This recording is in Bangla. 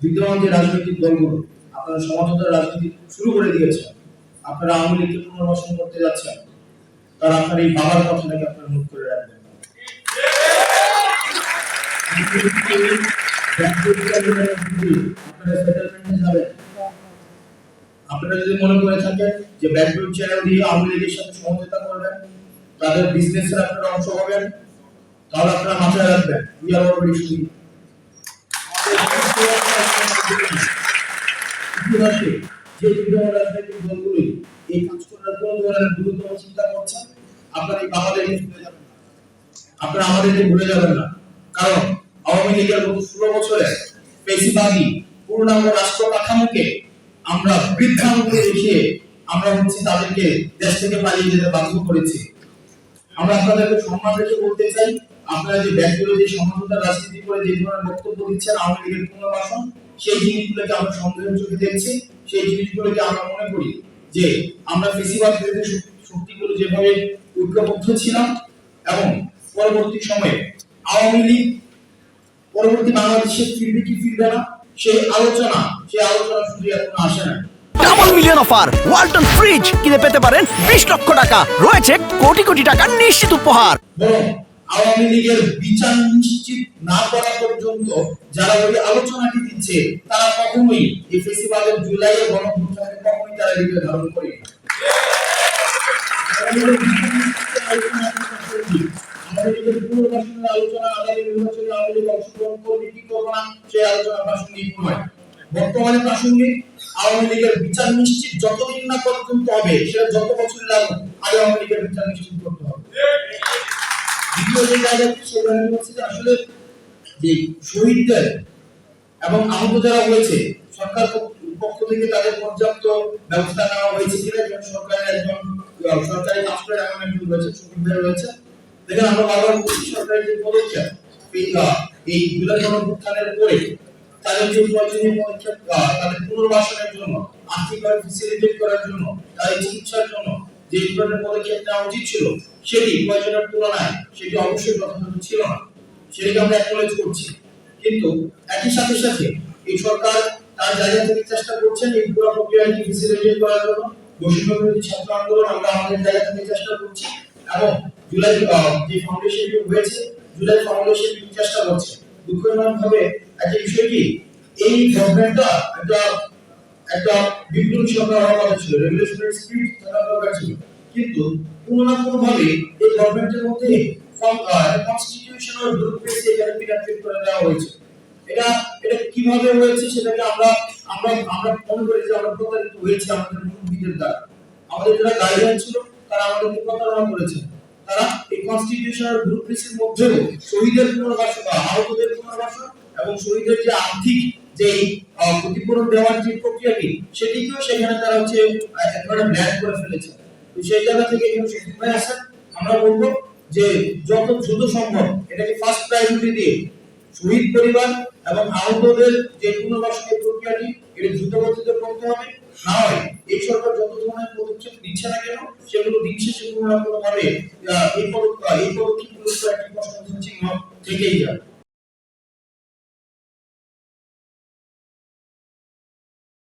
বিদ্যমান যে রাজনৈতিক দলগুলো আপনারা সমাজতার রাজনীতি শুরু করে দিয়েছেন। আপনারা আওয়ামী লীগকে পুনর্বাসন করতে যাচ্ছেন। তার আপনার এই বাবার কথাটাকে আপনারা নোট করে রাখবেন। আপনারা যদি মনে করে থাকেন যে ব্যাকডোর চ্যানেল দিয়ে আওয়ামী লীগের সাথে সমঝোতা করবেন, তাদের বিজনেসের আপনারা অংশ হবেন, তাহলে আপনারা মাথায় রাখবেন উই আর অলরেডি ইতিহাসে যে বিদ্যমান রাজনৈতিক দলগুলি এই কাজ করার কোন ধরনের গুরুতর চিন্তা করছেন, আপনারা এই বাংলাদেশকে ভুলে যাবেন না। আপনারা আমাদেরকে ভুলে যাবেন না। কারণ আওয়ামী লীগের গত ষোলো বছরে পেশিবাদী পূর্ণাঙ্গ রাষ্ট্র কাঠামোকে আমরা রেখে আমরা হচ্ছে তাদেরকে দেশ থেকে পালিয়ে যেতে বাধ্য করেছি। আমরা আপনাদেরকে সম্মান রেখে বলতে চাই, আপনারা যে ব্যাংকগুলো যে সমানতার রাজনীতি করে যে ধরনের বক্তব্য দিচ্ছেন, আওয়ামী লীগের পুনর্বাসন সেই জিনিসগুলোকে আমরা সন্দেহের চোখে দেখছি সেই জিনিসগুলোকে আমরা মনে করি যে আমরা ফেসিবাদ বিরোধী শক্তি- শক্তিগুলো যেভাবে ঐক্যবদ্ধ ছিলাম এবং পরবর্তী সময়ে আওয়ামী লীগ পরবর্তী বাংলাদেশে ফিরবে কি ফিরবে না সেই আলোচনা সেই আলোচনা শুধু এখনও আসে না। Double million offer Walton fridge কিনে পেতে পারেন বিশ লক্ষ টাকা রয়েছে কোটি কোটি টাকার নিশ্চিত উপহার। আওয়ামী লীগের বিচার নিশ্চিত না করা পর্যন্ত যারা ওই আলোচনাটি দিচ্ছে, তারা কখনোই এই ফেসিবাদের জুলাইয়ের গণভ্যুত্থানকে কখনোই তারা হৃদয়ে ধারণ করে আলোচনা আলোচনা বর্তমানে প্রাসঙ্গিক, আওয়ামী লীগের বিচার নিশ্চিত যতদিন না পর্যন্ত হবে, সেটা যত বছর আগে আওয়ামী লীগের বিচার নিশ্চিত করতে হবে। শহীদদের আহত যারা হয়েছে, সরকার থেকে তাদের পর্যাপ্ত ব্যবস্থা নেওয়া হয়েছে কিনা সরকারের সরকারি এমন একজন রয়েছে শহীদ রয়েছে দেখেন, আমরা বারবার যে পদক্ষেপ, এই জুলাই গণঅভ্যুত্থানের পরে তাদের যে প্রয়োজনীয় পদক্ষেপ তাদের পুনর্বাসনের জন্য, আর্থিকভাবে করার জন্য, তাদের চিকিৎসার জন্য যে ধরনের পদক্ষেপ নেওয়া উচিত ছিল, সেটি প্রয়োজনের তুলনায় সেটি অবশ্যই যথাযথ ছিল না। সেটাকে আমরা অ্যাকনোলেজ করছি। কিন্তু একই সাথে সাথে এই সরকার তার জায়গা থেকে চেষ্টা করছেন, এই পুরো প্রক্রিয়াটি ফেসিলিটেট করার জন্য বৈষম্য ছাত্র আন্দোলন আমরা আমাদের জায়গা থেকে চেষ্টা করছি এবং জুলাই যে ফাউন্ডেশনটি হয়েছে, জুলাই ফাউন্ডেশন চেষ্টা করছে। দুঃখজনক ভাবে একটা বিষয় কি, এই গভর্নমেন্টটা একটা একটা বিপ্লবী সরকার হওয়ার ছিল রেভলিউশনারি স্পিরিট থাকার দরকার ছিল। কিন্তু কোনো না কোনো ভাবে এই গভর্নমেন্টের মধ্যে কনস্টিটিউশনাল ব্যুরোক্রেসি এখানে পিরামিড করে দেওয়া হয়েছে। এটা এটা কীভাবে হয়েছে সেটাকে আমরা আমরা আমরা মনে করি যে আমরা প্রতারিত হয়েছে আমাদের মুরব্বীদের দ্বারা। আমাদের যারা গাইডলাইন ছিল, তারা আমাদেরকে প্রতারণা করেছে। তারা এই কনস্টিটিউশনাল ব্যুরোক্রেসির মধ্যেও শহীদের পুনর্বাসন বা আহতদের পুনর্বাসন এবং শহীদের যে আর্থিক যে ক্ষতিপূরণ দেওয়ার যে প্রক্রিয়াটি সেটিকেও সেখানে তারা হচ্ছে একেবারে ব্ল্যাক করে ফেলেছে। তো সেই জায়গা থেকে ভাই আছেন আমরা বলব যে যত দ্রুত সম্ভব এটাকে ফার্স্ট প্রায়োরিটি দিয়ে শহীদ পরিবার এবং আহতদের যে পুনর্বাসনের প্রক্রিয়াটি এটা দ্রুত গতিতে করতে হবে। না হয় এই সরকার যত ধরনের পদক্ষেপ নিচ্ছে না কেন সেগুলো শেষে কোনো না কোনো ভাবে আহ, এই পদক্ষেপ এই পদক্ষেপগুলো একটি প্রশ্ন থেকেই যাবে।